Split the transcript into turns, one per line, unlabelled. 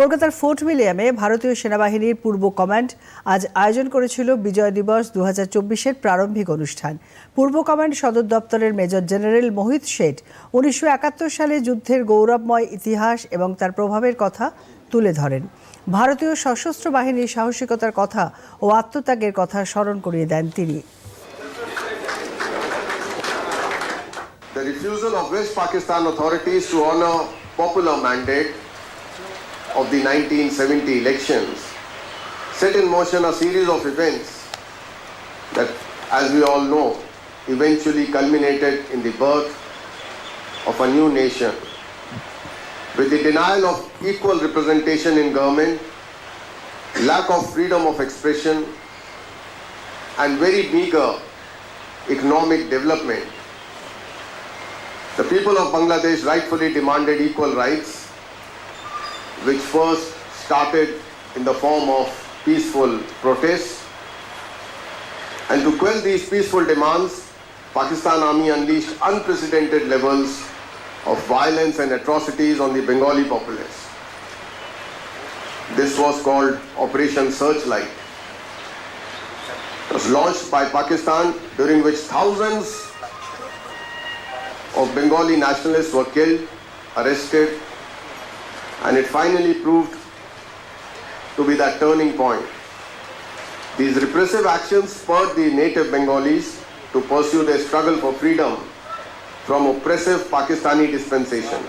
কলকাতার ফোর্ট উইলিয়ামে ভারতীয় সেনাবাহিনীর পূর্ব কমান্ড আজ আয়োজন করেছিল বিজয় দিবস দু হাজার প্রারম্ভিক অনুষ্ঠান। পূর্ব কমান্ড সদর দপ্তরের মেজর জেনারেল মোহিত শেঠ উনিশশো একাত্তর সালে যুদ্ধের গৌরবময় ইতিহাস এবং তার প্রভাবের কথা তুলে ধরেন। ভারতীয় সশস্ত্র বাহিনীর সাহসিকতার কথা ও আত্মত্যাগের কথা স্মরণ করিয়ে দেন তিনি।
The refusal of West Pakistan authorities to honor popular mandate of the 1970 elections set in motion a series of events that, as we all know, eventually culminated in the birth of a new nation. With the denial of equal representation in government, lack of freedom of expression, and very meager economic development, the people of Bangladesh rightfully demanded equal rights, which first started in the form of peaceful protests. And to quell these peaceful demands, Pakistan Army unleashed unprecedented levels of violence and atrocities on the Bengali populace. This was called Operation Searchlight. It was launched by Pakistan, during which thousands of Bengali nationalists were killed, arrested, and it finally proved to be that turning point. These repressive actions spurred the native Bengalis to pursue their struggle for freedom from oppressive Pakistani dispensation.